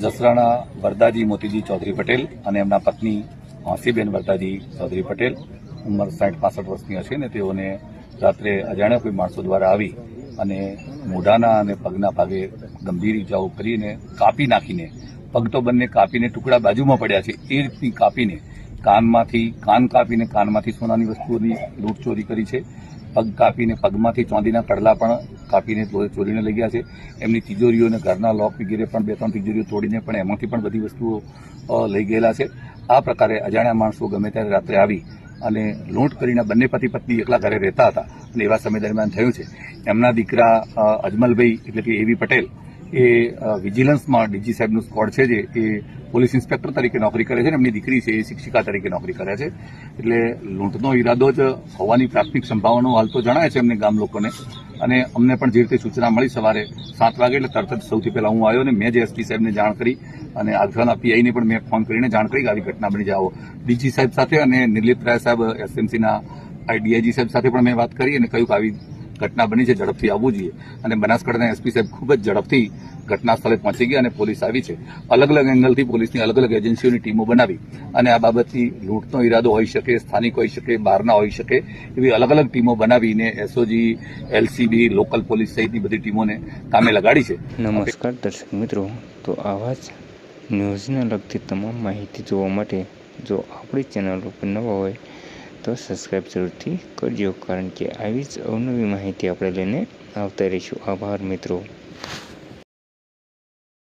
જસરાણા વરદાજી મોતીજી ચૌધરી પટેલ અને એમના પત્ની હાંસીબેન વરદાજી ચૌધરી પટેલ ઉંમર સાઠ પાસઠ વર્ષની હશે ને તેઓને રાત્રે અજાણ્યા કોઈ માણસો દ્વારા આવી અને મોઢાના અને પગના ભાગે ગંભીર ઇજાઓ કરીને કાપી નાખીને, પગ તો બંને કાપીને ટુકડા બાજુમાં પડ્યા છે, એ રીતની કાપીને કાનમાંથી, કાન કાપીને કાનમાંથી સોનાની વસ્તુઓની લૂંટ ચોરી કરી છે. પગ કાપીને પગમાંથી ચાંદીના કડલા પણ કાપીને ચોરીને લઈ ગયા છે. એમની તિજોરીઓ અને ઘરના લોક વગેરે પણ બે ત્રણ તિજોરીઓ તોડીને પણ એમાંથી પણ બધી વસ્તુઓ લઈ ગયેલા છે. આ પ્રકારે અજાણ્યા માણસો ગમે ત્યારે રાત્રે આવી અને લૂંટ કરીને બંને પતિ પત્ની એકલા ઘરે રહેતા હતા. અને એવા સમય દરમિયાન થયું છે. એમના દીકરા અજમલભાઈ એટલે કે એવી પટેલ એ વિજિલન્સમાં ડીજી સાહેબનું સ્કોડ છે જે, એ પોલીસ ઇન્સ્પેક્ટર તરીકે નોકરી કરે છે અને એમની દીકરી છે, એ શિક્ષિકા તરીકે નોકરી કરે છે. એટલે લૂંટનો ઈરાદો જ હોવાની પ્રાથમિક સંભાવનાઓ હાલ તો જણાય છે એમને ગામ લોકોને. અને અમને પણ જે રીતે સૂચના મળી, સવારે સાત વાગે એટલે તરત જ સૌથી પહેલા હું આવ્યો અને મેં જે એસપી સાહેબને જાણ કરી અને આગળના પીઆઈને પણ મેં ફોન કરીને જાણ કરી કે આવી ઘટના બની જાઓ. ડીજી સાહેબ સાથે અને નિર્લિપ્ત રાય સાહેબ, એસએમસીના ડીઆઈજી સાહેબ સાથે પણ મેં વાત કરી અને કહ્યું કે આવી ઘટના બની છે, ઝડપથી આવવું જોઈએ. અને બનાસકાંઠાના એસપી સાહેબ ખૂબ જ ઝડપથી ઘટના સ્થળે પહોંચી ગયા અને પોલીસ આવી છે. અલગ અલગ એંગલથી પોલીસની અલગ અલગ એજન્સીઓની ટીમો બનાવી અને આ બાબતથી લૂંટનો ઈરાદો હોઈ શકે, સ્થાનિક હોઈ શકે, બહારના હોઈ શકે, એવી અલગ અલગ ટીમો બનાવીને એસઓજી, એલસીબી, લોકલ પોલીસ સહિતની બધી ટીમોને કામે લગાડી છે. નમસ્કાર દર્શક મિત્રો. તો આવા જ ન્યૂઝને લગતી તમામ માહિતી જોવા માટે જો આપણી ચેનલ ઉપર નવા હોય તો સબસ્ક્રાઈબ જરૂરથી કરજો. કારણ કે આવી જ અવનવી માહિતી આપણે લઈને આવતા રહીશું. આભાર મિત્રો.